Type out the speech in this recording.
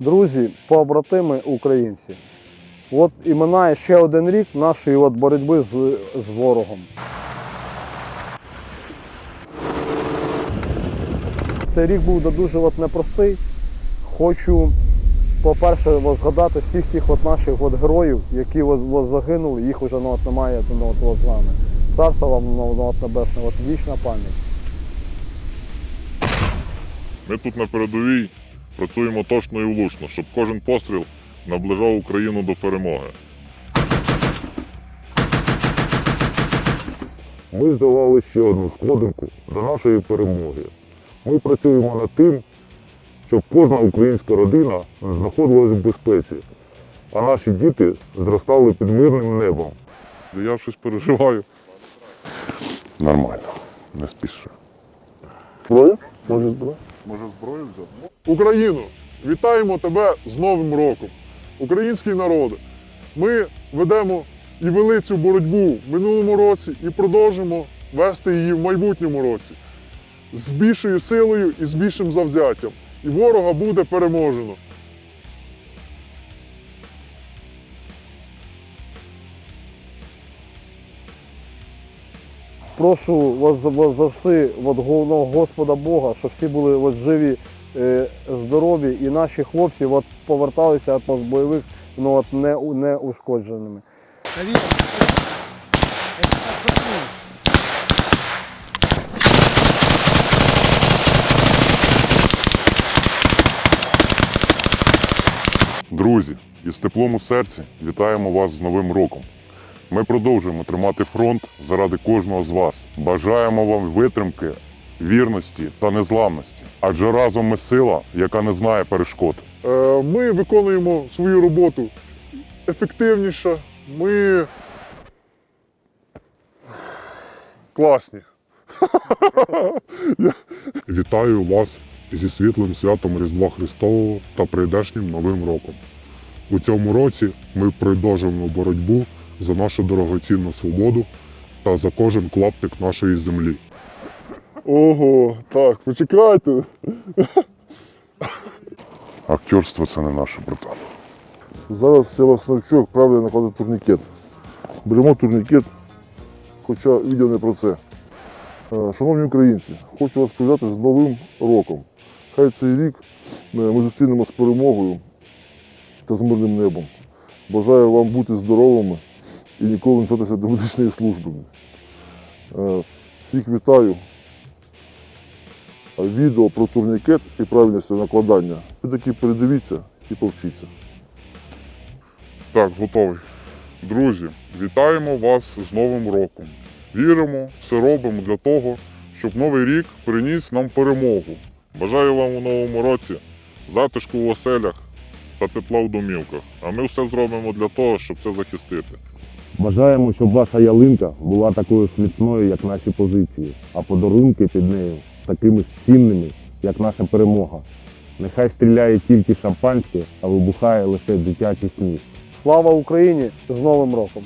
Друзі, побратими українці. От і минає ще один рік нашої от боротьби з, з ворогом. Цей рік був дуже от непростий. Хочу, по-перше, згадати всіх тих от наших от героїв, які от, от загинули, їх вже ну, от немає ну, от, от з нами. Царство вам ну, от небесне, от вічна пам'ять. Ми тут на передовій працюємо точно і влучно, щоб кожен постріл наближав Україну до перемоги. Ми здолали ще одну сходинку до нашої перемоги. Ми працюємо над тим, щоб кожна українська родина знаходилась в безпеці, а наші діти зростали під мирним небом. Я щось переживаю. Нормально, не спіши. Зброю? Може зброю? Може зброю взяти? Україну! вітаємо тебе з Новим роком. Український народи. Ми ведемо і вели цю боротьбу в минулому році і продовжимо вести її в майбутньому році з більшою силою і з більшим завзяттям. І ворога буде переможено. Прошу вас завжди от головного Господа Бога, щоб всі були от живі, е, здорові, і наші хлопці от поверталися от, з бойових ну, от, не, не ушкодженими. Друзі, із теплом у серці вітаємо вас з Новим роком. Ми продовжуємо тримати фронт заради кожного з вас. Бажаємо вам витримки, вірності та незламності. Адже разом ми сила, яка не знає перешкод. Е, Ми виконуємо свою роботу ефективніше. Ми класні. Вітаю вас зі світлим святом Різдва Христового та прийдешнім Новим роком. У цьому році ми продовжуємо боротьбу за нашу дорогоцінну свободу та за кожен клаптик нашої землі. Ого, так, почекайте. Актерство це не наше, братан. Зараз Севаснавчук правильно накладе турнікет. Беремо турнікет, хоча відео не про це. Е, Шановні українці, хочу вас привітати з Новим роком. Хай цей рік е, ми зустрінемо з перемогою та з мирним небом. Бажаю вам бути здоровими і ніколи не вчитися до медичної служби. Е, Всіх вітаю. Відео про турнікет і правильність накладання. Ви таки передивіться і повчіться. Так, готовий. Друзі, вітаємо вас з Новим роком. Віримо, все робимо для того, щоб новий рік приніс нам перемогу. Бажаю вам у новому році затишку у оселях та тепла в домівках. А ми все зробимо для того, щоб це захистити. Бажаємо, щоб ваша ялинка була такою ж як наші позиції, а подарунки під нею такими цінними, як наша перемога. Нехай стріляє тільки шампанське, а вибухає лише дитячий сніг. Слава Україні з Новим роком!